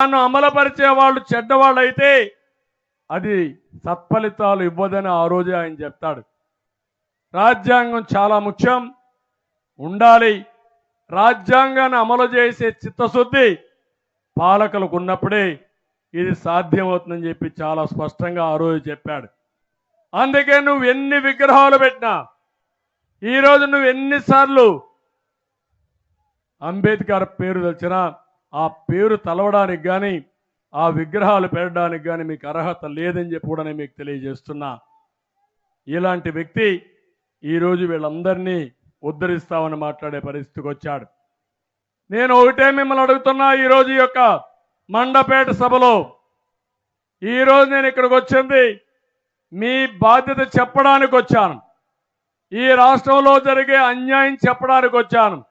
నన్ను అమలుపరిచే వాళ్ళు చెడ్డవాళ్ళైతే అది సత్ఫలితాలు ఇవ్వదని ఆ రోజే ఆయన చెప్తాడు. రాజ్యాంగం చాలా ముఖ్యం. ఉండాలి. రాజ్యాంగాన్ని అమలు చేసే చిత్తశుద్ధి పాలకులకు ఉన్నప్పుడే ఇది సాధ్యమవుతుందని చెప్పి చాలా స్పష్టంగా ఆ రోజు చెప్పాడు. అందుకే నువ్వు ఎన్ని విగ్రహాలు పెట్టినా ఈరోజు నువ్వు ఎన్నిసార్లు అంబేద్కర్ పేరు తెచ్చినా ఆ పేరు తలవడానికి కానీ ఆ విగ్రహాలు పెట్టడానికి కానీ మీకు అర్హత లేదని చెప్పి కూడా నేను మీకు తెలియజేస్తున్నా. ఇలాంటి వ్యక్తి ఈరోజు వీళ్ళందరినీ ఉద్ధరిస్తామని మాట్లాడే పరిస్థితికి వచ్చాడు. నేను ఒకటే మిమ్మల్ని అడుగుతున్నా ఈరోజు యొక్క మండపేట సభలో ఈరోజు నేను ఇక్కడికి వచ్చింది మీ బాధ్యత చెప్పడానికి వచ్చాను. ఈ రాష్ట్రంలో జరిగే అన్యాయం చెప్పడానికి వచ్చాను.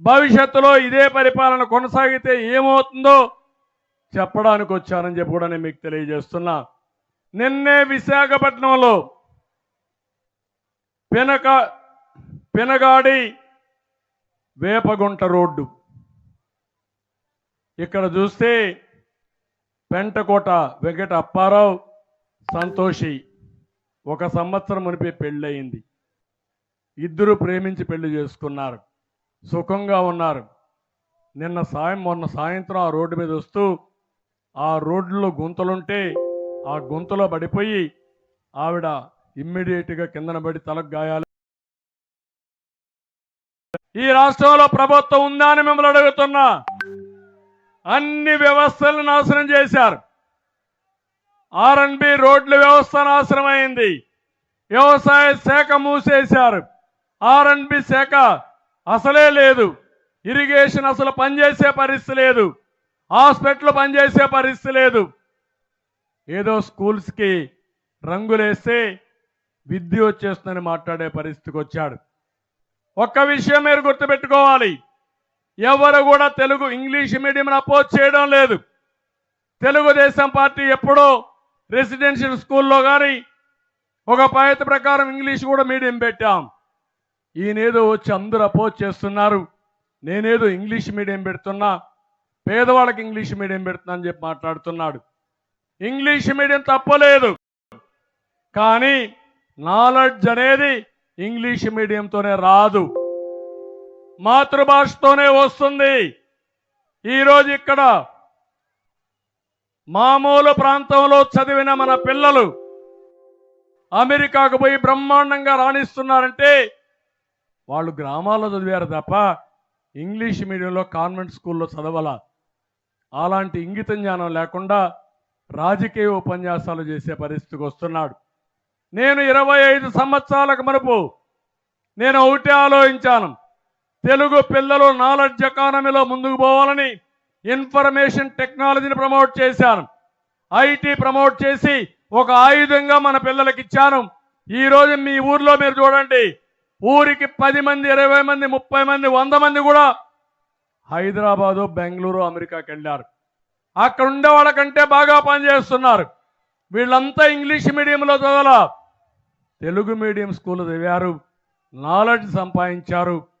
భవిష్యత్తులో ఇదే పరిపాలన కొనసాగితే ఏమవుతుందో చెప్పడానికి వచ్చానని చెప్పి కూడా నేను మీకు తెలియజేస్తున్నా. నిన్నే విశాఖపట్నంలో పినక పినగాడి వేపగుంట రోడ్డు. ఇక్కడ చూస్తే పెంటకోట వెంకట అప్పారావు సంతోషి. ఒక సంవత్సరం మునిపే పెళ్ళయింది. ఇద్దరు ప్రేమించి పెళ్ళి చేసుకున్నారు. సుఖంగా ఉన్నారు. నిన్న సాయం మొన్న సాయంత్రం ఆ రోడ్డు మీద వస్తూ ఆ రోడ్లో గుంతలుంటే ఆ గుంతలో పడిపోయి ఆవిడ ఇమ్మీడియట్గా కిందన పడి తలకు గాయాలు. ఈ రాష్ట్రంలో ప్రభుత్వం ఉందా అని మిమ్మల్ని అడుగుతున్నా. అన్ని వ్యవస్థలను నాశనం చేశారు. ఆర్ఎన్బి రోడ్ల వ్యవస్థ నాశనం అయింది వ్యవసాయ శాఖ మూసేశారు. ఆర్ఎన్బి శాఖ అసలే లేదు. ఇరిగేషన్ అసలు పనిచేసే పరిస్థితి లేదు. హాస్పిటల్ పనిచేసే పరిస్థితి లేదు. ఏదో స్కూల్స్కి రంగులేస్తే విద్య వచ్చేస్తుందని మాట్లాడే పరిస్థితికి వచ్చాడు. ఒక్క విషయం మీరు గుర్తుపెట్టుకోవాలి. ఎవరు కూడా తెలుగు ఇంగ్లీష్ మీడియం అపోజ్ చేయడం లేదు. తెలుగుదేశం పార్టీ ఎప్పుడో రెసిడెన్షియల్ స్కూల్లో కానీ ఒక పాయత ప్రకారం ఇంగ్లీష్ కూడా మీడియం పెట్టాం. ఈయనేదో వచ్చి అందరూ అపోజ్ చేస్తున్నారు. నేనేదో ఇంగ్లీష్ మీడియం పెడుతున్నా. పేదవాళ్ళకి ఇంగ్లీష్ మీడియం పెడుతున్నా అని చెప్పి మాట్లాడుతున్నాడు. ఇంగ్లీష్ మీడియం తప్పలేదు. కానీ నాలెడ్జ్ అనేది ఇంగ్లీష్ మీడియంతోనే రాదు. మాతృభాషతోనే వస్తుంది. ఈరోజు ఇక్కడ మామూలు ప్రాంతంలో చదివిన మన పిల్లలు అమెరికాకు పోయి బ్రహ్మాండంగా రాణిస్తున్నారంటే వాళ్ళు గ్రామాల్లో చదివారు తప్ప ఇంగ్లీష్ మీడియంలో కాన్వెంట్ స్కూల్లో చదవాల. అలాంటి ఇంగిత జ్ఞానం లేకుండా రాజకీయ ఉపన్యాసాలు చేసే పరిస్థితికి వస్తున్నాడు. నేను ఇరవై ఐదు సంవత్సరాలకు మనపు నేను ఒకటే ఆలోచించాను. తెలుగు పిల్లలు నాలెడ్జ్ ఎకానమీలో ముందుకు పోవాలని ఇన్ఫర్మేషన్ టెక్నాలజీని ప్రమోట్ చేశాను. ఐటీ ప్రమోట్ చేసి ఒక ఆయుధంగా మన పిల్లలకి ఇచ్చాను. ఈ రోజు మీ ఊర్లో మీరు చూడండి. ఊరికి పది మంది ఇరవై మంది ముప్పై మంది వంద మంది కూడా హైదరాబాదు బెంగళూరు అమెరికాకి వెళ్ళారు. అక్కడ ఉండే వాళ్ళకంటే బాగా పనిచేస్తున్నారు వీళ్ళంతా ఇంగ్లీష్ మీడియంలో చదవాల? తెలుగు మీడియం స్కూల్ చదివారు నాలెడ్జ్ సంపాదించారు.